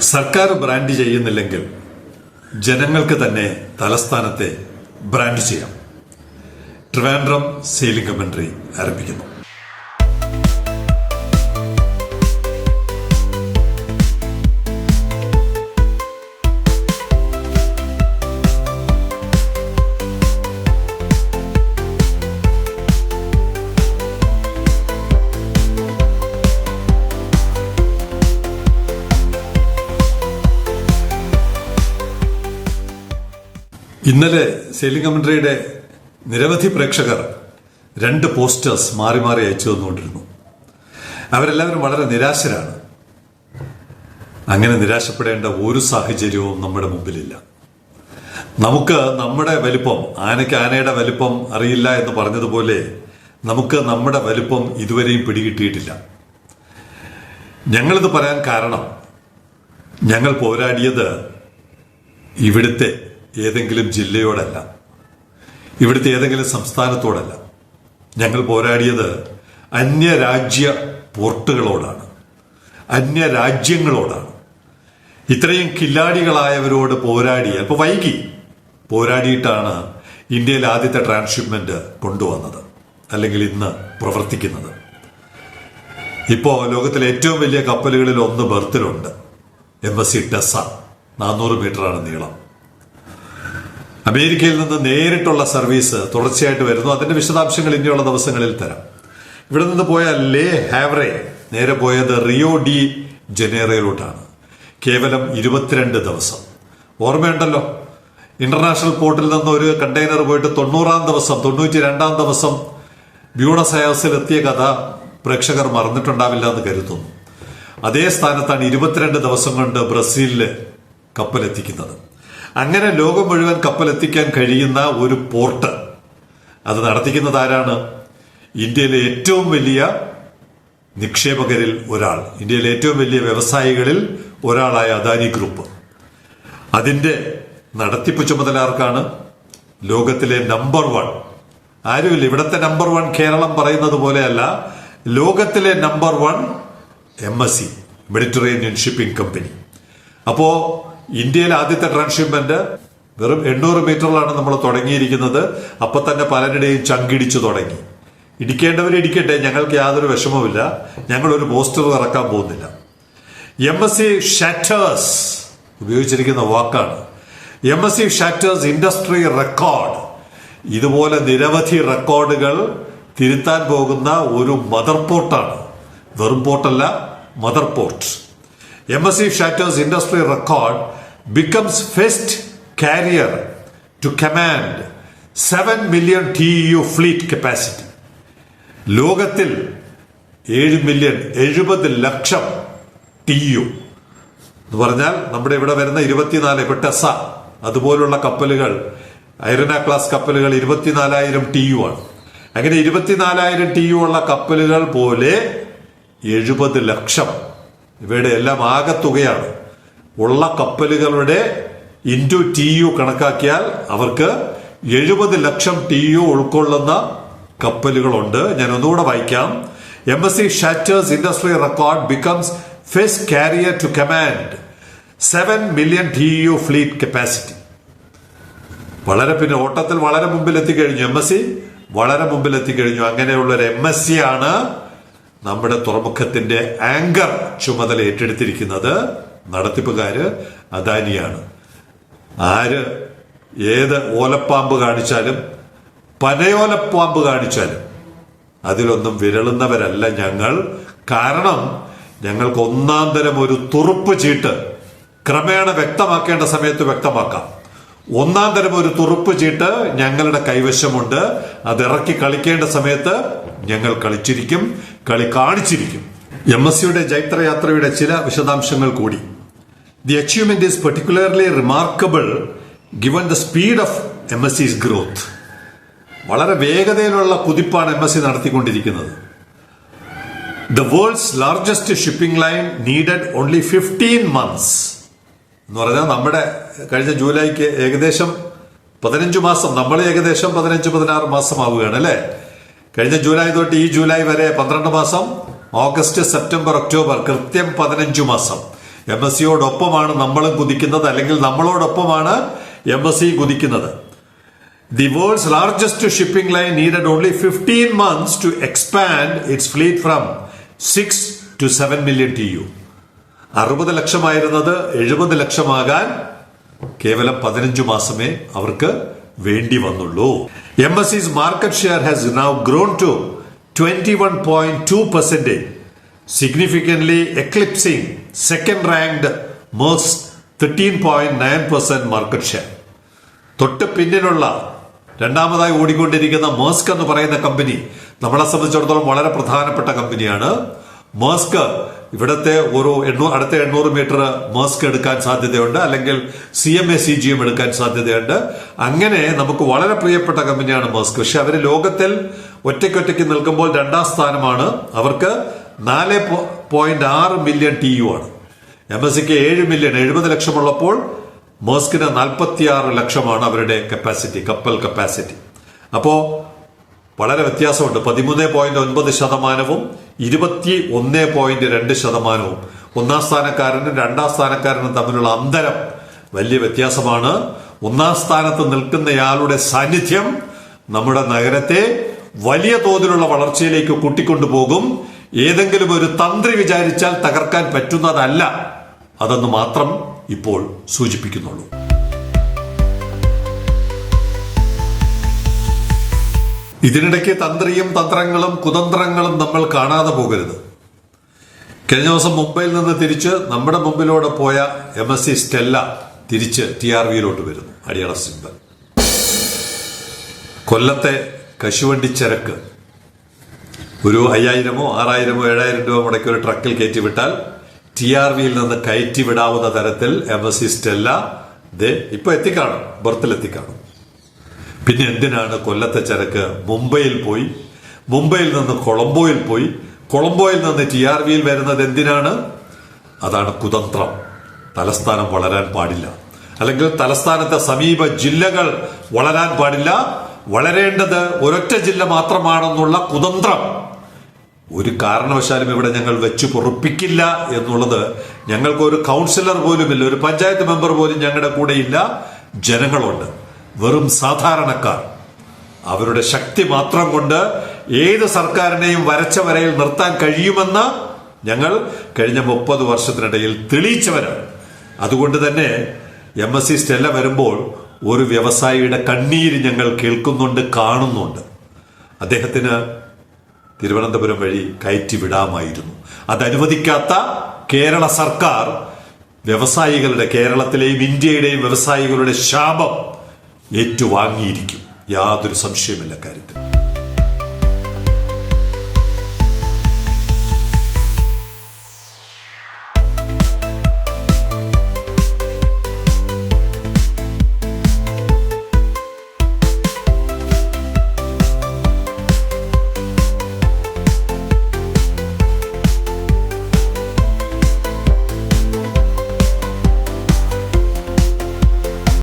സർക്കാർ ബ്രാൻഡ് ചെയ്യുന്നില്ലെങ്കിൽ ജനങ്ങൾക്ക് തന്നെ തലസ്ഥാനത്തെ ബ്രാൻഡ് ചെയ്യാം. ട്രിവാൻഡ്രം സെയിലിംഗ് കമൻട്രി ആരംഭിക്കുന്നു. ഇന്നലെ സെയിലിംഗ് കമൻട്രിയുടെ നിരവധി പ്രേക്ഷകർ രണ്ട് പോസ്റ്റേഴ്സ് മാറി മാറി അയച്ചു തന്നുകൊണ്ടിരുന്നു. അവരെല്ലാവരും വളരെ നിരാശരാണ്. അങ്ങനെ നിരാശപ്പെടേണ്ട ഒരു സാഹചര്യവും നമ്മുടെ മുമ്പിലില്ല. നമുക്ക് നമ്മുടെ വലിപ്പം ആനയ്ക്ക് ആനയുടെ വലിപ്പം അറിയില്ല എന്ന് പറഞ്ഞതുപോലെ നമുക്ക് നമ്മുടെ വലിപ്പം ഇതുവരെയും പിടികിട്ടിയിട്ടില്ല. ഞങ്ങളിത് പറയാൻ കാരണം ഞങ്ങൾ പോരാടിയത് ഇവിടുത്തെ ഏതെങ്കിലും ജില്ലയോടല്ല. ഇവിടുത്തെ ഏതെങ്കിലും സംസ്ഥാനത്തോടല്ല. ഞങ്ങൾ പോരാടിയത് അന്യരാജ്യ പോർട്ടുകളോടാണ്. അന്യരാജ്യങ്ങളോടാണ്. ഇത്രയും കില്ലാടികളായവരോട് പോരാടി അല്പം വൈകി പോരാടിയിട്ടാണ് ഇന്ത്യയിൽ ആദ്യത്തെ ട്രാൻസ്ഷിപ്മെന്റ് കൊണ്ടുവന്നത് അല്ലെങ്കിൽ ഇന്ന് പ്രവർത്തിക്കുന്നത്. ഇപ്പോൾ ലോകത്തിലെ ഏറ്റവും വലിയ കപ്പലുകളിൽ ഒന്ന് ബർത്തിലുണ്ട്. എം എസ് സി ടെസ നാനൂറ് മീറ്ററാണ് നീളം. അമേരിക്കയിൽ നിന്ന് നേരിട്ടുള്ള സർവീസ് തുടർച്ചയായിട്ട് വരുന്നു. അതിന്റെ വിശദാംശങ്ങൾ ഇനിയുള്ള ദിവസങ്ങളിൽ തരാം. ഇവിടെ നിന്ന് പോയ ലേ ഹാവറെ നേരെ പോയത് റിയോ ഡി ജനേറയിലോട്ടാണ്. കേവലം ഇരുപത്തിരണ്ട് ദിവസം. ഓർമ്മയുണ്ടല്ലോ? ഇന്റർനാഷണൽ പോർട്ടിൽ നിന്ന് ഒരു കണ്ടെയ്നർ പോയിട്ട് തൊണ്ണൂറാം ദിവസം തൊണ്ണൂറ്റി രണ്ടാം ദിവസം ബ്യൂണസ് അയേഴ്സിൽ എത്തിയ കഥ പ്രേക്ഷകർ മറന്നിട്ടുണ്ടാവില്ല എന്ന് കരുതുന്നു. അതേ സ്ഥാനത്താണ് ഇരുപത്തിരണ്ട് ദിവസം കൊണ്ട് ബ്രസീലിൽ കപ്പലെത്തിക്കുന്നത്. അങ്ങനെ ലോകം മുഴുവൻ കപ്പലെത്തിക്കാൻ കഴിയുന്ന ഒരു പോർട്ട്. അത് നടത്തിക്കുന്നത് ആരാണ്? ഇന്ത്യയിലെ ഏറ്റവും വലിയ നിക്ഷേപകരിൽ ഒരാൾ. ഇന്ത്യയിലെ ഏറ്റവും വലിയ വ്യവസായികളിൽ ഒരാളായ അദാനി ഗ്രൂപ്പ്. അതിന്റെ നടത്തിപ്പ് ചുമതല ആർക്കാണ്? ലോകത്തിലെ നമ്പർ വൺ ആരുമില്ല ഇവിടത്തെ നമ്പർ വൺ കേരളം പറയുന്നത് പോലെയല്ല. ലോകത്തിലെ number one M S C Mediterranean shipping company അപ്പോ ഇന്ത്യയിലെ ആദ്യത്തെ ട്രാൻസ്ഷിപ്മെന്റ് വെറും എണ്ണൂറ് മീറ്ററിലാണ് നമ്മൾ തുടങ്ങിയിരിക്കുന്നത്. അപ്പൊ തന്നെ പലരുടെയും ചങ്കിടിച്ചു തുടങ്ങി. ഇടിക്കേണ്ടവർ ഇടിക്കട്ടെ ഞങ്ങൾക്ക് യാതൊരു വിഷമവുമില്ല. ഞങ്ങൾ ഒരു പോസ്റ്റർ ഇറക്കാൻ പോകുന്നില്ല. എം എസ് സി ഷാറ്റേഴ്സ് ഉപയോഗിച്ചിരിക്കുന്ന വാക്കാണ്. M S C shatters industry record ഇതുപോലെ നിരവധി റെക്കോർഡുകൾ തിരുത്താൻ പോകുന്ന ഒരു മദർ പോർട്ടാണ്. വെറും പോർട്ടല്ല mother port. M S C shatters industry record first carrier to command seven million T U fleet capacity ലോകത്തിൽ ഏഴ് മില്യൺ എഴുപത് ലക്ഷം ടി യു എന്ന് പറഞ്ഞാൽ നമ്മുടെ ഇവിടെ വരുന്ന ഇരുപത്തിനാല് ഇപ്പൊ ടെസ അതുപോലുള്ള കപ്പലുകൾ ഐറന ക്ലാസ് കപ്പലുകൾ ഇരുപത്തിനാലായിരം ടി യു ആണ്. അങ്ങനെ ഇരുപത്തിനാലായിരം ടി യു ഉള്ള കപ്പലുകൾ പോലെ എഴുപത് ലക്ഷം. ഇവയുടെ എല്ലാം ആകത്തുകയാണ്. ഉള്ള കപ്പലുകളുടെ ഇന്റു ടി യു കണക്കാക്കിയാൽ അവർക്ക് എഴുപത് ലക്ഷം ടി യു ഉൾക്കൊള്ളുന്ന കപ്പലുകളുണ്ട്. ഞാൻ ഒന്നുകൂടെ വായിക്കാം. M S C shatters industry record becomes first carrier to command seven million T U fleet capacity വളരെ പിന്നെ ഓട്ടത്തിൽ വളരെ മുമ്പിൽ എത്തിക്കഴിഞ്ഞു എം എസ് സി വളരെ മുമ്പിൽ എത്തിക്കഴിഞ്ഞു അങ്ങനെയുള്ള ഒരു എം എസ് സി ആണ് നമ്മുടെ തുറമുഖത്തിന്റെ ആങ്കർ ചുമതല ഏറ്റെടുത്തിരിക്കുന്നത്. നടത്തിപ്പുകാര് അദാനിയാണ്. ആര് ഏത് ഓലപ്പാമ്പ് കാണിച്ചാലും പനയോലപ്പാമ്പ് കാണിച്ചാലും അതിലൊന്നും വിരളുന്നവരല്ല ഞങ്ങൾ. കാരണം ഞങ്ങൾക്ക് ഒന്നാം തരം ഒരു തുറുപ്പ് ചീട്ട് ക്രമേണ വ്യക്തമാക്കേണ്ട സമയത്ത് വ്യക്തമാക്കാം. ഒന്നാം തരം ഒരു തുറുപ്പ് ചീട്ട് ഞങ്ങളുടെ കൈവശമുണ്ട്. അത് ഇറക്കി കളിക്കേണ്ട സമയത്ത് ഞങ്ങൾ കളിച്ചിരിക്കും കളി കാണിച്ചിരിക്കും. എം എസ് സിയുടെ ജൈത്രയാത്രയുടെ ചില വിശദാംശങ്ങൾ കൂടി. The achievement is particularly remarkable given the speed of MSC's growth. വളരെ വേഗതയിലുള്ള കുതിപ്പാണ് എം എസ് സി നടത്തിക്കൊണ്ടിരിക്കുന്നത്. The world's largest shipping line needed only fifteen months എന്ന് പറഞ്ഞാൽ നമ്മുടെ കഴിഞ്ഞ ജൂലൈക്ക് ഏകദേശം പതിനഞ്ച് മാസം നമ്മൾ ഏകദേശം പതിനഞ്ച് പതിനാറ് മാസമാവുകയാണ് അല്ലേ? കഴിഞ്ഞ ജൂലൈ തൊട്ട് ഈ ജൂലൈ വരെ പന്ത്രണ്ട് മാസം ഓഗസ്റ്റ് സെപ്റ്റംബർ ഒക്ടോബർ കൃത്യം പതിനഞ്ചു മാസം. എം എസ് സിയോടൊപ്പമാണ് നമ്മളും കുതിക്കുന്നത് അല്ലെങ്കിൽ നമ്മളോടൊപ്പമാണ് M S C കുതിക്കുന്നത്. The world's largest shipping line needed only fifteen months to expand its fleet from six to seven million T U അറുപത് ലക്ഷമായിരുന്നത് എഴുപത് ലക്ഷമാകാൻ കേവലം പതിനഞ്ചു മാസമേ അവർക്ക് വേണ്ടി വന്നുള്ളൂ. M S C's market share has now grown to twenty one point two percentage second ranked Maersk thirteen point nine percent market share തൊട്ട് പിന്നിലുള്ള രണ്ടാമതായി ഓടിക്കൊണ്ടിരിക്കുന്ന മേസ്ക് എന്ന് പറയുന്ന കമ്പനി നമ്മളെ സംബന്ധിച്ചിടത്തോളം വളരെ പ്രധാനപ്പെട്ട കമ്പനിയാണ് മേസ്ക് ഇവിടുത്തെ ഒരു എണ്ണൂ അടുത്ത എണ്ണൂറ് മീറ്റർ മേസ്ക് എടുക്കാൻ സാധ്യതയുണ്ട്. അല്ലെങ്കിൽ C M A C G M എടുക്കാൻ സാധ്യതയുണ്ട്. അങ്ങനെ നമുക്ക് വളരെ പ്രിയപ്പെട്ട കമ്പനിയാണ് മേസ്ക് പക്ഷെ അവർ ലോകത്തിൽ ഒറ്റയ്ക്കൊറ്റയ്ക്ക് നിൽക്കുമ്പോൾ രണ്ടാം സ്ഥാനമാണ്. അവർക്ക് നാല് പോയിന്റ് ആറ് മില്യൺ ടി യു ആണ്. എം എസ് സിക്ക് ഏഴ് മില്യൺ എഴുപത് ലക്ഷമുള്ളപ്പോൾ നാൽപ്പത്തി ആറ് ലക്ഷമാണ് അവരുടെ കപ്പാസിറ്റി കപ്പൽ കപ്പാസിറ്റി അപ്പോ വളരെ വ്യത്യാസമുണ്ട്. പതിമൂന്ന് പോയിന്റ് ഒൻപത് ശതമാനവും ഇരുപത്തി ഒന്ന് പോയിന്റ് രണ്ട് ശതമാനവും ഒന്നാം സ്ഥാനക്കാരനും രണ്ടാം സ്ഥാനക്കാരനും തമ്മിലുള്ള അന്തരം വലിയ വ്യത്യാസമാണ്. ഒന്നാം സ്ഥാനത്ത് നിൽക്കുന്നയാളുടെ സാന്നിധ്യം നമ്മുടെ നഗരത്തെ വലിയ തോതിലുള്ള വളർച്ചയിലേക്ക് കൂട്ടിക്കൊണ്ടുപോകും. ഏതെങ്കിലും ഒരു തന്ത്രി വിചാരിച്ചാൽ തകർക്കാൻ പറ്റുന്നതല്ല. അതെന്ന് മാത്രം ഇപ്പോൾ സൂചിപ്പിക്കുന്നുള്ളൂ. ഇതിനിടയ്ക്ക് തന്ത്രിയും തന്ത്രങ്ങളും കുതന്ത്രങ്ങളും നമ്മൾ കാണാതെ പോകരുത്. കഴിഞ്ഞ ദിവസം മുംബൈയിൽ നിന്ന് തിരിച്ച് നമ്മുടെ മുമ്പിലൂടെ പോയ എം എസ് സി സ്റ്റെല്ല തിരിച്ച് ടി ആർ വിയിലോട്ട് വരുന്നു അടിയറ സിംബൽ കൊല്ലത്തെ കശുവണ്ടി ചരക്ക് ഒരു അയ്യായിരമോ ആറായിരമോ ഏഴായിരം രൂപ മുടക്കി ഒരു ട്രക്കിൽ കയറ്റി വിട്ടാൽ ടി ആർ വിയിൽ നിന്ന് കയറ്റി വിടാവുന്ന തരത്തിൽ എം എസ് സി സ്റ്റെല്ല ദേ ഇപ്പൊ എത്തിക്കാണും ബർത്തിൽ എത്തിക്കാണും. പിന്നെ എന്തിനാണ് കൊല്ലത്തെ ചരക്ക് മുംബൈയിൽ പോയി? മുംബൈയിൽ നിന്ന് കൊളംബോയിൽ പോയി? കൊളംബോയിൽ നിന്ന് ടി ആർ വിയിൽ വരുന്നത് എന്തിനാണ്? അതാണ് കുതന്ത്രം. തലസ്ഥാനം വളരാൻ പാടില്ല. അല്ലെങ്കിൽ തലസ്ഥാനത്തെ സമീപ ജില്ലകൾ വളരാൻ പാടില്ല. വളരേണ്ടത് ഒരൊറ്റ ജില്ല മാത്രമാണെന്നുള്ള കുതന്ത്രം. ഒരു കാരണവശാലും ഇവിടെ ഞങ്ങൾ വെച്ച് പൊറുപ്പിക്കില്ല എന്നുള്ളത് ഞങ്ങൾക്ക് ഒരു കൗൺസിലർ പോലും ഇല്ല ഒരു പഞ്ചായത്ത് മെമ്പർ പോലും ഞങ്ങളുടെ കൂടെ ഇല്ല. ജനങ്ങളുണ്ട് വെറും സാധാരണക്കാർ. അവരുടെ ശക്തി മാത്രം കൊണ്ട് ഏത് സർക്കാരിനെയും വരച്ച വരയിൽ നിർത്താൻ കഴിയുമെന്ന് ഞങ്ങൾ കഴിഞ്ഞ മുപ്പത് വർഷത്തിനിടയിൽ തെളിയിച്ചവരാണ്. അതുകൊണ്ട് തന്നെ എം എസ് സി സ്റ്റെല്ല വരുമ്പോൾ ഒരു വ്യവസായിയുടെ കണ്ണീര് ഞങ്ങൾ കേൾക്കുന്നുണ്ട് കാണുന്നുണ്ട്. അദ്ദേഹത്തിന് തിരുവനന്തപുരം വഴി കയറ്റി വിടാമായിരുന്നു അതനുവദിക്കാത്ത കേരള സർക്കാർ വ്യവസായികളുടെ കേരളത്തിലെയും ഇന്ത്യയുടെയും വ്യവസായികളുടെ ശാപം ഏറ്റുവാങ്ങിയിരിക്കും. യാതൊരു സംശയമില്ല കാര്യത്തിൽ.